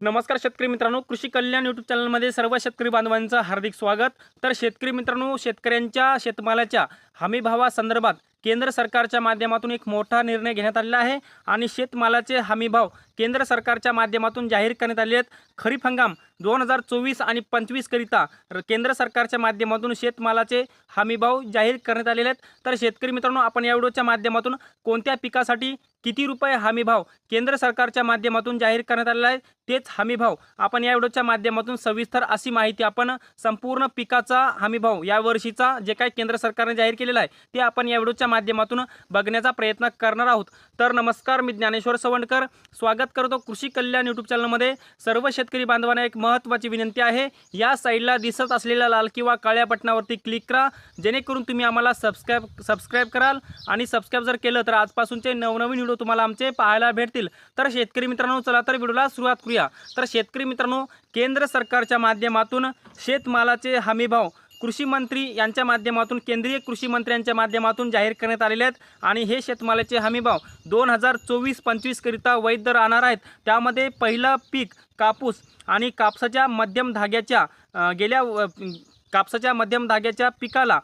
नमस्कार शेतकरी मित्रांनो कृषी कल्याण यूट्यूब चॅनलमध्ये सर्व शेतकरी बांधवांचं हार्दिक स्वागत. तर शेतकरी मित्रांनो शेतकऱ्यांच्या शेतमालाच्या हमीभावासंदर्भात केंद्र सरकारच्या माध्यमातून एक मोठा निर्णय घेण्यात आलेला आहे आणि शेतमालाचे हमीभाव केंद्र सरकारच्या माध्यमातून जाहीर करण्यात आले आहेत. खरीप हंगाम दोन हजार चोवीस आणि पंचवीसकरिता र- केंद्र सरकारच्या माध्यमातून शेतमालाचे हमीभाव जाहीर करण्यात आलेले आहेत. तर शेतकरी मित्रांनो आपण या व्हिडिओच्या माध्यमातून कोणत्या पिकासाठी किती रुपये हमीभाव केंद्र सरकारच्या माध्यमातून जाहीर करण्यात आलेला आहे? तेच हमीभाव आपण या व्हिडिओच्या माध्यमातून सविस्तर अशी माहिती आपण संपूर्ण पिकाचा हमीभाव या वर्षीचा जे काही केंद्र सरकारने जाहीर केलेला आहे ते आपण या व्हिडिओच्या माध्यमातून बघण्याचा प्रयत्न करणार आहोत. तर नमस्कार मी ज्ञानेश्वर सवंडकर. स्वागत करतो कृषी कल्याण यूट्यूब चॅनलमध्ये सर्व शेतकरी बांधवांना एक महत्त्वाची विनंती आहे. या साईडला दिसत असलेल्या लाल किंवा काळ्या बटनावरती क्लिक करा. जेणेकरून तुम्ही आम्हाला सबस्क्राईब सबस्क्राईब कराल. आणि सबस्क्राईब जर केलं तर आजपासूनचे नवनवीन व्हिडिओ तुम्हाला आमचे पाहायला भेटतील. तर शेतकरी मित्रांनो चला तर व्हिडिओला सुरुवात करूया. तर शेतकरी मित्रांनो केंद्र सरकारच्या माध्यमातून शेतमालाचे हमीभाव कृषी मंत्री यांच्या माध्यमातून केंद्रीय कृषी मंत्र्यांच्या माध्यमातून जाहीर करण्यात आलेले आहेत. आणि हे शेतमालाचे हमीभाव दोन हजार चोवीस पंचवीसकरिता वैध राहणार आहेत. त्यामध्ये पहिलं पीक कापूस आणि कापसाच्या मध्यम धाग्याच्या गेल्या कापसाच्या मध्यम धाग्याच्या पिकाला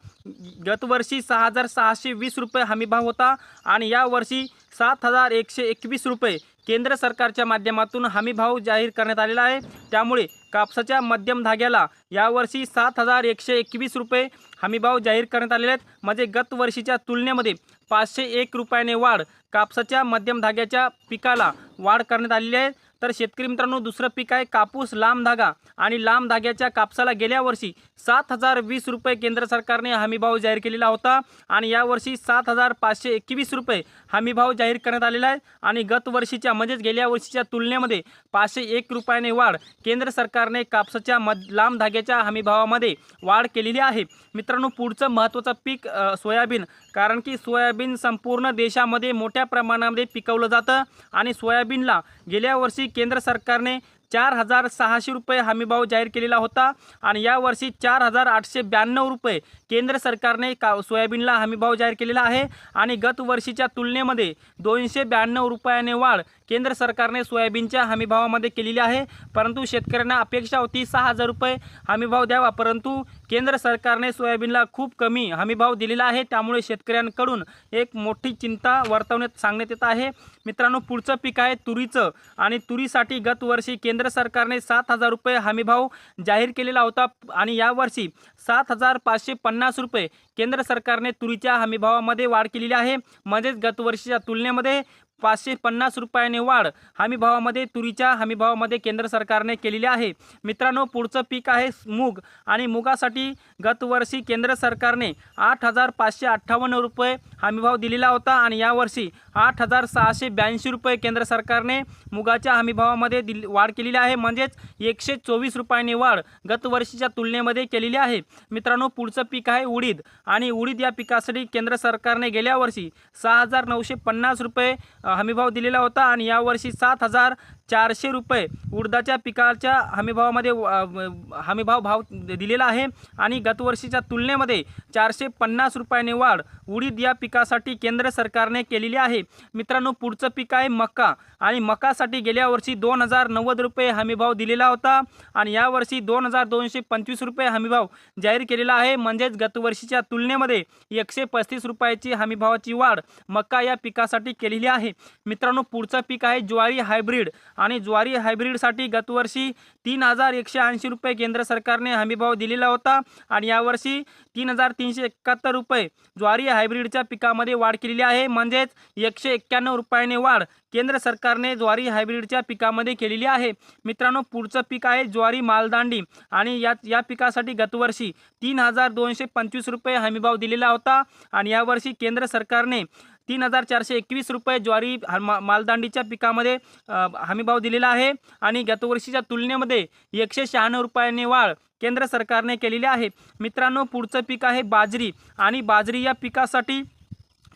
गतवर्षी सहा हजार सहाशे वीस रुपये हमीभाव होता. आणि यावर्षी सात हजार एकशे एकवीस रुपये केंद्र सरकारच्या माध्यमातून हमीभाव जाहीर करण्यात आलेला आहे. त्यामुळे कापसाच्या मध्यम धाग्याला यावर्षी सात हजार एकशे एकवीस रुपये हमीभाव जाहीर करण्यात आलेले आहेत. म्हणजे गत वर्षीच्या तुलनेमध्ये पाचशे एक रुपयाने वाढ कापसाच्या मध्यम धाग्याच्या पिकाला वाढ करण्यात आलेली आहे. तर शेतकरी मित्रांनो दुसरं पीक आहे कापूस लांब धागा. आणि लांब धाग्याच्या कापसाला गेल्या वर्षी सात हजार वीस रुपये केंद्र सरकारने हमीभाव जाहीर केलेला होता. आणि यावर्षी सात हजार पाचशे एकवीस रुपये हमीभाव जाहीर करण्यात आलेला आहे. आणि गत वर्षीच्या म्हणजेच गेल्या वर्षीच्या तुलनेमध्ये पाचशे एक रुपयाने वाढ केंद्र सरकारने कापसाच्या मध लांब धाग्याच्या हमीभावामध्ये वाढ केलेली आहे. मित्रांनो पुढचं महत्त्वाचं पीक सोयाबीन. कारण की सोयाबीन संपूर्ण देशामध्ये मोठ्या प्रमाणामध्ये पिकवलं जातं. आणि सोयाबीनला गेल्या वर्षी केंद्र सरकारने चार हजार सहाशे रुपये हमीभाव जाहीर केलेला होता आणि यावर्षी चार हजार आठशे ब्याण्णव रुपये केंद्र सरकारने का सोयाबीनला हमीभाव जाहीर केलेला आहे. आणि गत वर्षीच्या तुलनेमध्ये दोनशे ब्याण्णव रुपयाने वाढ केंद्र सरकारने सोयाबीनच्या हमीभावामध्ये केलेली आहे. परंतु शेतकऱ्यांना अपेक्षा होती सहा हजार रुपये हमीभाव द्यावा परंतु केंद्र सरकारने सोयाबीनला खूप कमी हमीभाव दिलेला आहे. त्यामुळे शेतकऱ्यांकडून एक मोठी चिंता वर्तवण्यात सांगण्यात येत आहे. मित्रांनो पुढचं पीक आहे तुरीचं आणि तुरीसाठी गतवर्षी केंद्र सरकारने सात हजार रुपये हमीभाव जाहीर केलेला होता आणि यावर्षी सात हजार पाचशे पन्नास रुपये केंद्र सरकारने तुरीच्या हमीभावामध्ये वाढ केलेली आहे. म्हणजेच गतवर्षीच्या तुलनेमध्ये पाचशे पन्नास रुपयाने वाढ हमीभावामध्ये तुरीच्या हमीभावामध्ये केंद्र सरकारने केलेली आहे. मित्रांनो पुढचं पीक आहे मूग आणि मुगासाठी गतवर्षी केंद्र सरकारने आठ हजार पाचशे अठ्ठावन्न रुपये हमीभाव दिलेला होता आणि यावर्षी आठ हजार सहाशे ब्याऐंशी रुपये केंद्र सरकारने मुगाच्या हमीभावामध्ये दिल वाढ केलेली आहे. म्हणजेच एकशे चोवीस रुपयांनी वाढ गतवर्षीच्या तुलनेमध्ये केलेली आहे. मित्रांनो पुढचं पीक आहे उडीद आणि उडीद या पिकासाठी केंद्र सरकारने गेल्या वर्षी सहा हजार नऊशे पन्नास रुपये हमीभाव दिलेला होता आणि यावर्षी सात हजार चारशे रुपये उडदाच्या पिकाच्या हमीभावामध्ये व- हमीभाव भाव दिलेला आहे. आणि गतवर्षीच्या तुलनेमध्ये चारशे पन्नास रुपयाने वाढ उडीद या पिकासाठी केंद्र सरकारने केलेली आहे. मित्रांनो पुढचं पीक आहे मका. आणि मकासाठी गेल्या वर्षी दोन हजार नव्वद रुपये हमीभाव दिलेला होता. आणि यावर्षी दोन हजार दोनशे पंचवीस रुपये हमीभाव जाहीर केलेला आहे. म्हणजेच गतवर्षीच्या तुलनेमध्ये एकशे पस्तीस रुपयाची हमीभावाची वाढ मका या पिकासाठी केलेली आहे. मित्रांनो पुढचं पीक आहे ज्वारी हायब्रीड. आणि ज्वारी हायब्रीडसाठी गतवर्षी तीन हजार एकशे ऐंशी रुपये केंद्र सरकारने हमीभाव दिलेला होता. आणि यावर्षी तीन हजार तीनशे एकाहत्तर रुपये ज्वारी हायब्रीडच्या पिकामध्ये वाढ केलेली आहे. म्हणजेच एकशे एक्क्याण्णव रुपयाने वाढ केंद्र सरकारने ज्वारी हायब्रीडच्या पिकामध्ये केलेली आहे. मित्रांनो पुढचं पीक आहे ज्वारी मालदांडी. आणि या या पिकासाठी गतवर्षी तीन हजार दोनशे पंचवीस रुपये हमीभाव दिलेला होता. आणि यावर्षी केंद्र सरकारने तीन हजार चारशे एकवीस रुपये ज्वारी मा- मालदांडीच्या पिकामध्ये हमीभाव दिलेला आहे आणि गतवर्षीच्या तुलनेमध्ये एकशे शहाण्णव रुपयांनी वाढ केंद्र सरकारने केलेली आहे. मित्रांनो पुढचं पीक आहे बाजरी आणि बाजरी या पिकासाठी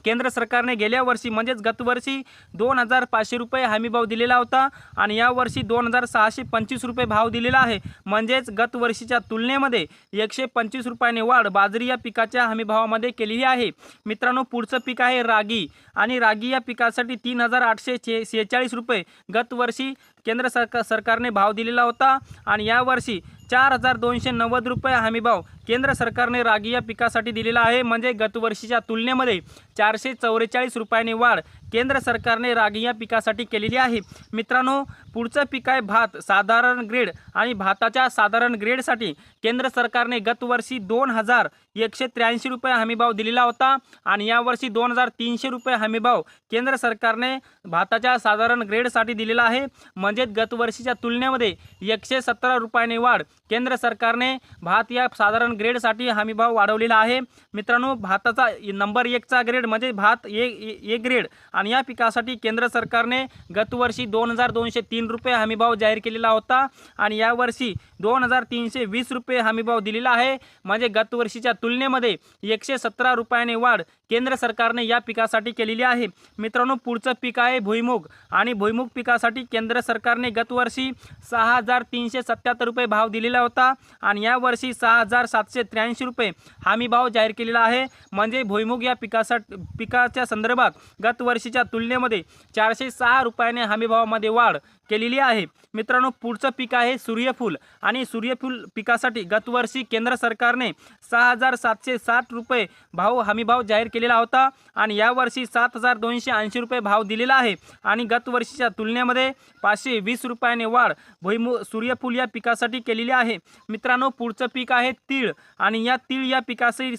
केंद्र सरकारने गेल्या वर्षी म्हणजेच गतवर्षी दोन हजार पाचशे रुपये हमीभाव दिलेला होता आणि यावर्षी दोन हजार सहाशे पंचवीस रुपये भाव दिलेला आहे. म्हणजेच गतवर्षीच्या तुलनेमध्ये एकशे पंचवीस रुपयाने वाढ बाजरी या पिकाच्या हमीभावामध्ये केलेली आहे. मित्रांनो पुढचं पीक आहे रागी आणि रागी या पिकासाठी तीन हजार आठशे छे शेहेचाळीस रुपये. गतवर्षी केंद्र सरकार सरकारने भाव दिलेला होता आणि यावर्षी चार हजार दोनशे नव्वद रुपये हमीभाव केंद्र सरकारने रागी या पिकासाठी दिलेला आहे. म्हणजे गतवर्षीच्या तुलनेमध्ये चारशे चौवेचाळीस रुपयांनी वाढ केंद्र सरकारने रागी या पिकासाठी केलेली आहे. मित्रांनो पुढचं पीक आहे भात साधारण ग्रेड आणि भाताच्या साधारण ग्रेडसाठी केंद्र सरकारने गतवर्षी दोन हजार एकशे त्र्याऐंशी रुपये हमीभाव दिलेला होता आणि यावर्षी दोन हजार तीनशे रुपये हमीभाव केंद्र सरकारने भाताच्या साधारण ग्रेडसाठी दिलेला आहे. म्हणजेच गतवर्षीच्या तुलनेमध्ये एकशे सतरा रुपयाने वाढ केंद्र सरकारने भात या साधारण ग्रेडसाठी हमीभाव वाढवलेला आहे. मित्रांनो भाताचा नंबर एकचा ग्रेड म्हणजे भात ए ए ग्रेड आणि या पिकासाठी केंद्र सरकारने गतवर्षी दोन हजार दोनशे तीन रुपये हमीभाव जाहीर केलेला होता आणि यावर्षी दोन हजार तीनशे वीस रुपये हमीभाव दिलेला आहे. म्हणजे गतवर्षीच्या तुलनेमध्ये एकशे सतरा रुपयाने वाढ केंद्र सरकारने या पिकासाठी केलेली आहे. मित्रांनो पुढचं पीक आहे भुईमुग आणि भुईमुग पिकासाठी केंद्र सरकारने गतवर्षी सहा हजार तीनशे सत्याहत्तर रुपये भाव दिलेला होता आणि यावर्षी सहा हजार सातशे त्र्याऐंशी रुपये हमी भाव जाहीर केलेला आहे. म्हणजे भुईमुग या पिकासाठी पिकाच्या संदर्भात गतवर्षी वर्षीच्या तुलनेमध्ये चारशे सहा रुपयाने हमीभावामध्ये वाढ केलेली आहे. मित्रांनो पुढचं पीक आहे सूर्यफूल आणि सूर्यफूल पिकासाठी गतवर्षी केंद्र सरकारने सहा हजार सातशे साठ रुपये भाव हमीभाव जाहीर केलेला होता आणि यावर्षी सात हजार दोनशे ऐंशी रुपये भाव दिलेला आहे. आणि गतवर्षीच्या तुलनेमध्ये पाचशे वीस रुपयाने वाढ भुईमु सूर्यफूल या पिकासाठी केलेली आहे. मित्रांनो पुढचं पीक आहे तीळ आणि या तीळ या पिकासाठी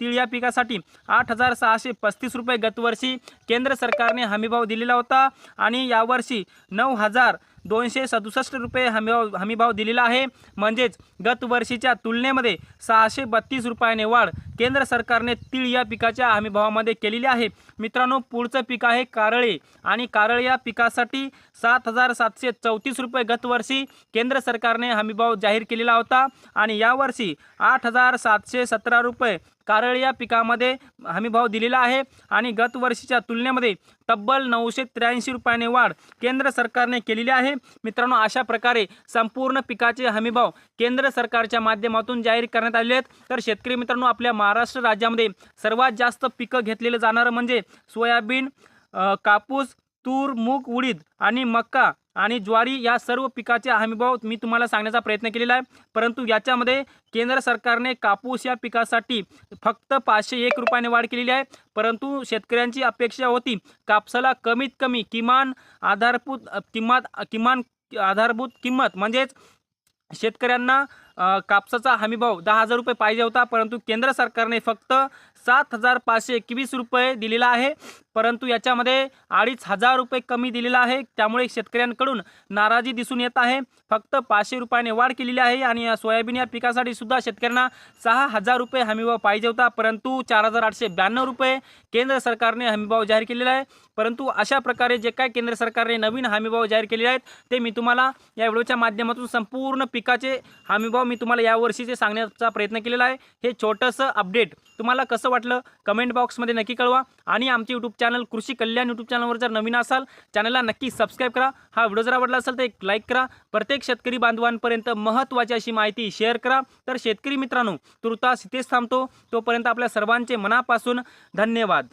तीळ या पिकासाठी आठ हजार सहाशे पस्तीस रुपये गतवर्षी केंद्र सरकारने हमीभाव दिलेला होता आणि यावर्षी नऊ हजार दोनशे सदुसष्ट रुपये हमीभाव हमीभाव दिलेला आहे. म्हणजेच गतवर्षीच्या तुलनेमध्ये सहाशे बत्तीस रुपयाने वाढ केंद्र सरकारने तीळ या पिकाच्या हमीभावामध्ये केलेली आहे. मित्रांनो पुढचं पीक आहे कारळे आणि कारळ या पिकासाठी सात हजार सातशे चौतीस रुपये गतवर्षी केंद्र सरकारने हमीभाव जाहीर केलेला होता आणि यावर्षी आठ हजार सातशे सतरा रुपये कारळ या पिकामध्ये हमीभाव दिलेला आहे. आणि गतवर्षीच्या तुलनेमध्ये तब्बल नऊशे त्र्याऐंशी रुपयाने वाढ केंद्र सरकारने केलेली आहे. मित्रांनो अशा प्रकारे संपूर्ण पिकाचे हमीभाव केंद्र सरकारच्या माध्यमातून जाहीर करण्यात आले आहेत. तर शेतकरी मित्रांनो आपल्या महाराष्ट्र राज्यामध्ये सर्वात जास्त पिकं घेतलेलं जाणारं म्हणजे सोयाबीन कापूस तूर मूग उडीद आणि मक्का आणि ज्वारी या सर्व पिकाचे हमीभाव मी तुम्हाला सांगण्याचा प्रयत्न केलेला आहे. परंतु याच्यामध्ये केंद्र सरकारने कापूस या पिकासाठी फक्त पाचशे एक रुपयाने वाढ केलेली आहे. परंतु शेतकऱ्यांची अपेक्षा होती कापसाला कमीत कमी किमान आधारभूत किंमत किमान आधारभूत किंमत म्हणजेच शेतकऱ्यांना कापसाचा हमीभाव दहा हजार रुपये पाहिजे होता. परंतु केंद्र सरकारने फक्त सात हजार पाचशे एकवीस रुपये दिलेला आहे. परंतु याच्यामध्ये अडीच हजार रुपये कमी दिलेला आहे. त्यामुळे शेतकऱ्यांकडून नाराजी दिसून येत आहे. फक्त पाचशे रुपयाने वाढ केलेली आहे आणि या सोयाबीन या पिकासाठी सुद्धा शेतकऱ्यांना सहा हजार रुपये हमीभाव पाहिजे होता. परंतु चार हजार आठशे ब्याण्णव रुपये केंद्र सरकारने हमीभाव जाहीर केलेला आहे. परंतु अशा प्रकारे जे काय केंद्र सरकारने नवीन हमीभाव जाहीर केलेले आहेत ते मी तुम्हाला या व्हिडिओच्या माध्यमातून संपूर्ण पिकाचे हमीभाव मी तुम्हाला यावर्षीचे सांगण्याचा प्रयत्न केलेला आहे. हे छोटंसं अपडेट तुम्हाला कसं वाटलं? कमेंट बॉक्समध्ये नक्की कळवा. आणि आमचे यूट्यूब चॅनल कृषी कल्याण यूट्यूब चॅनलवर जर नवीन असाल चॅनलला नक्की सबस्क्राईब करा. हा व्हिडिओ जर आवडला असेल तर एक लाईक करा. प्रत्येक शेतकरी बांधवांपर्यंत महत्त्वाची अशी माहिती शेअर करा. तर शेतकरी मित्रांनो तुर्तास इथेच थांबतो. तोपर्यंत आपल्या सर्वांचे मनापासून धन्यवाद.